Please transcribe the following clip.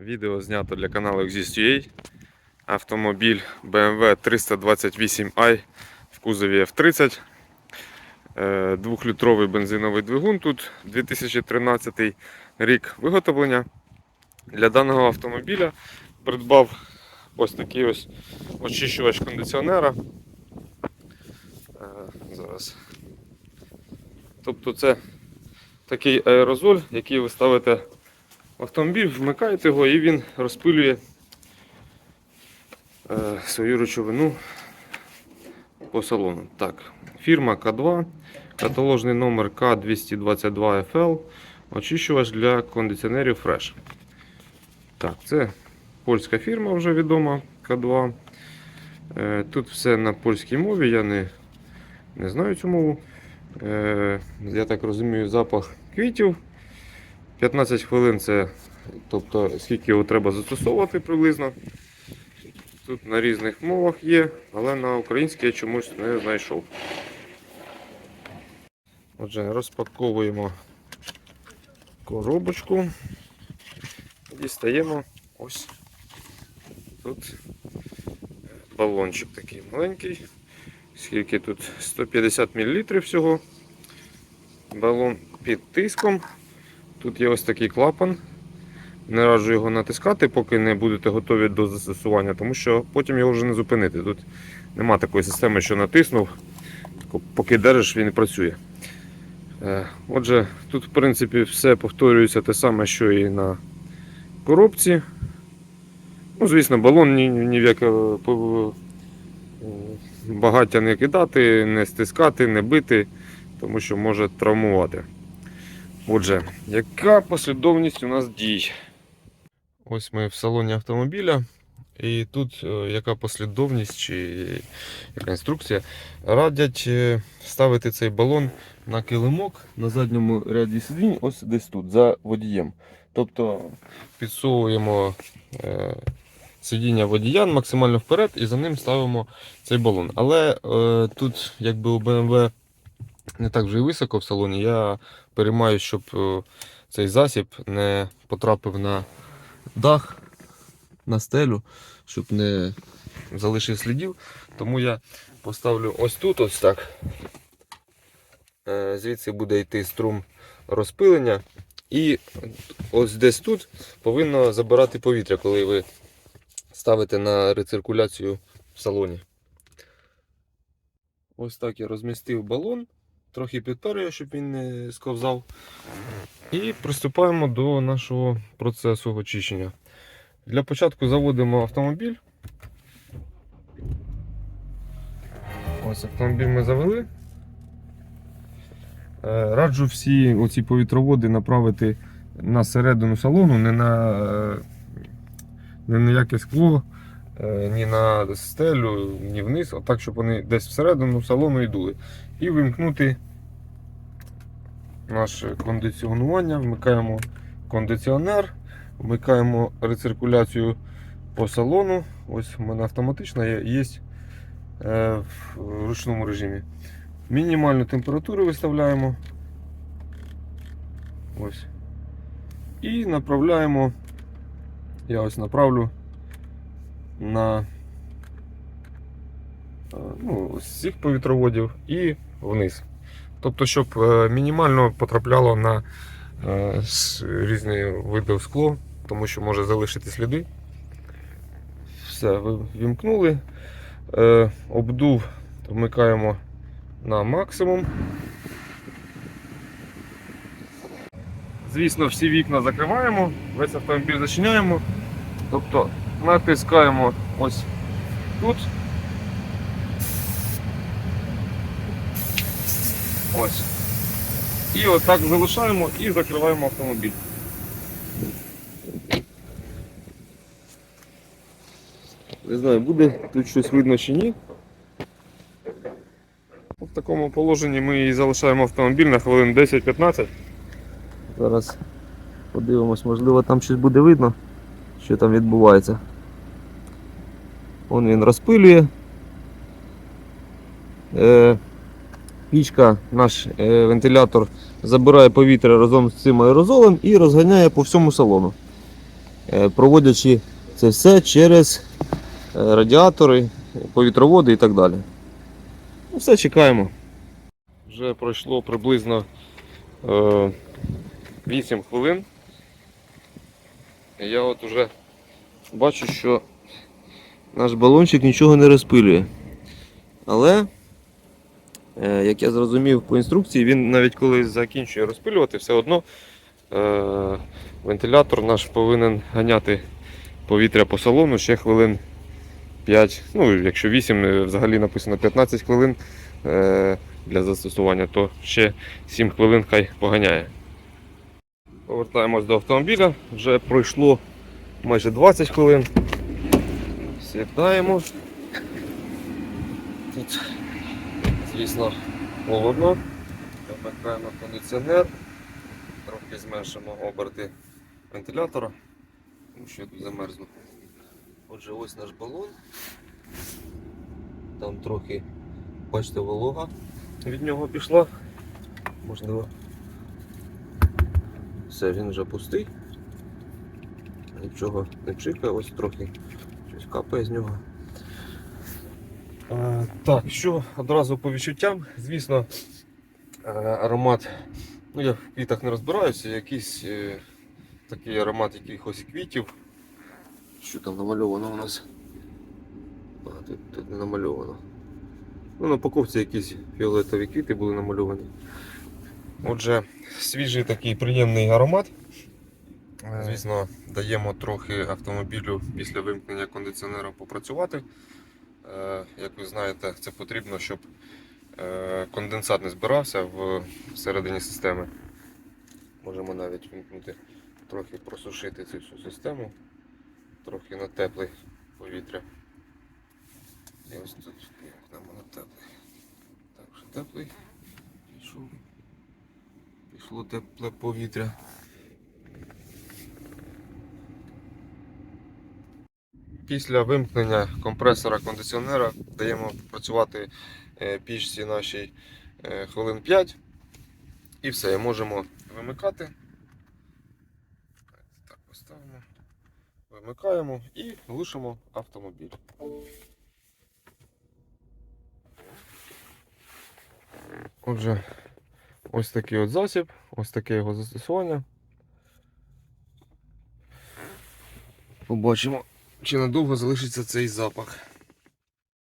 Відео знято для каналу Exist.ua. Автомобіль BMW 328i в кузові F30. Е, Двохлітровий бензиновий двигун. Тут 2013 рік виготовлення. Для даного автомобіля придбав ось такий ось очищувач кондиціонера. Е, Зараз. Тобто це такий аерозоль, який ви ставите автомобіль, вмикаєте його і він розпилює е, свою речовину по салону. Так, фірма К2, каталожний номер К222FL, очищувач для кондиціонерів Fresh. Так, це польська фірма вже відома К2. Е, Тут все на польській мові, я не, не знаю цю мову. Е, Я так розумію, запах квітів. 15 хвилин це тобто, скільки його треба застосовувати приблизно. Тут на різних мовах є, але на українській я чомусь не знайшов. Отже, розпаковуємо коробочку. Дістаємо ось тут балончик такий маленький. Скільки тут 150 мл всього. Балон під тиском. Тут є ось такий клапан. Не раджу його натискати, поки не будете готові до застосування, тому що потім його вже не зупинити. Тут нема такої системи, що натиснув, поки держиш, він і працює. Е, Отже, тут в принципі все повторюється те саме, що і на коробці. Ну, звісно, балон ні, ні в яке е, багаття не кидати, не стискати, не бити, тому що може травмувати. Отже, яка послідовність у нас дій? Ось ми в салоні автомобіля. І тут е, яка послідовність чи яка інструкція. Радять е, ставити цей балон на килимок на задньому ряді сидінь, ось десь тут, за водієм. Тобто підсовуємо е, сидіння водія максимально вперед і за ним ставимо цей балон. Але тут, якби у BMW не так вже і високо в салоні, я переймаю, щоб е, цей засіб не потрапив на дах, на стелю, щоб не залишив слідів. Тому я поставлю ось тут, ось так. Е, Звідси буде йти струм розпилення. І ось десь тут повинно забирати повітря, коли ви ставите на рециркуляцію в салоні. Ось так я розмістив балон, трохи підперю, щоб він не сковзав. І приступаємо до нашого процесу очищення. Для початку заводимо автомобіль. Ось автомобіль ми завели. Е, Раджу всі оці повітроводи направити на середину салону, не на, е, не на яке скло, е, ні на стелю, ні вниз, а так, щоб вони десь всередину салону йдули. І вимкнути наше кондиціонування, вмикаємо кондиціонер, вмикаємо рециркуляцію по салону. Ось у мене автоматична є, є е, в ручному режимі. Мінімальну температуру виставляємо. Ось. І направляємо. Я ось направлю на е, ну, з повітроводів і вниз. Тобто, щоб е, мінімально потрапляло на е, різні види скло, тому що може залишити сліди. Все, ви вімкнули. Е, Обдув вмикаємо на максимум. Звісно, всі вікна закриваємо, весь автомобіль зачиняємо. Тобто натискаємо ось тут. Ось. І отак залишаємо і закриваємо автомобіль. Не знаю, буде тут щось видно чи ні. В такому положенні ми і залишаємо автомобіль на хвилин 10-15. Зараз подивимось, можливо там щось буде видно, що там відбувається. Вон він розпилює. Е, пічка, наш е, вентилятор забирає повітря разом з цим аерозолем і розганяє по всьому салону. е, проводячи це все через е, радіатори, повітроводи і так далі. Ну, все чекаємо. Вже пройшло приблизно е, 8 хвилин. Я от уже бачу, що наш балончик нічого не розпилює. Але, як я зрозумів по інструкції, він навіть коли закінчує розпилювати, все одно е, вентилятор наш повинен ганяти повітря по салону ще хвилин 5. Ну, якщо 8, е, взагалі написано 15 хвилин е, для застосування, то ще 7 хвилин хай поганяє. Повертаємось до автомобіля. Вже пройшло майже 20 хвилин. Сідаємо. Тут, звісно, холодно. Вмикаємо кондиціонер. Трохи зменшимо оберти вентилятора, тому що я тут замерзну. Отже, ось наш балон. Там трохи, бачите, волога від нього пішла. Можливо. Все, він вже пустий. Нічого не чекає, ось трохи щось капає з нього. Е, так, що одразу по відчуттям, звісно, е, аромат, ну я в квітах не розбираюся, якийсь е, такий аромат якихось квітів. Що там намальовано у нас? А, тут, тут не намальовано. Ну, на упаковці якісь фіолетові квіти були намальовані. Отже, свіжий такий приємний аромат. Звісно, даємо трохи автомобілю після вимкнення кондиціонера попрацювати. Е, Як ви знаєте, це потрібно, щоб е, конденсат не збирався всередині системи. Можемо навіть вимкнути, трохи просушити цю всю систему, трохи на тепле повітря. І ось тут вимкнемо на теплий. Так, вже теплий. Пішов. Пішло тепле повітря. Після вимкнення компресора кондиціонера даємо працювати е, пічці нашій е, хвилин 5 і все, можемо вимикати. Так, поставимо. Вимикаємо і глушимо автомобіль. Отже, ось такий от засіб, ось таке його застосування. Побачимо, чи надовго залишиться цей запах.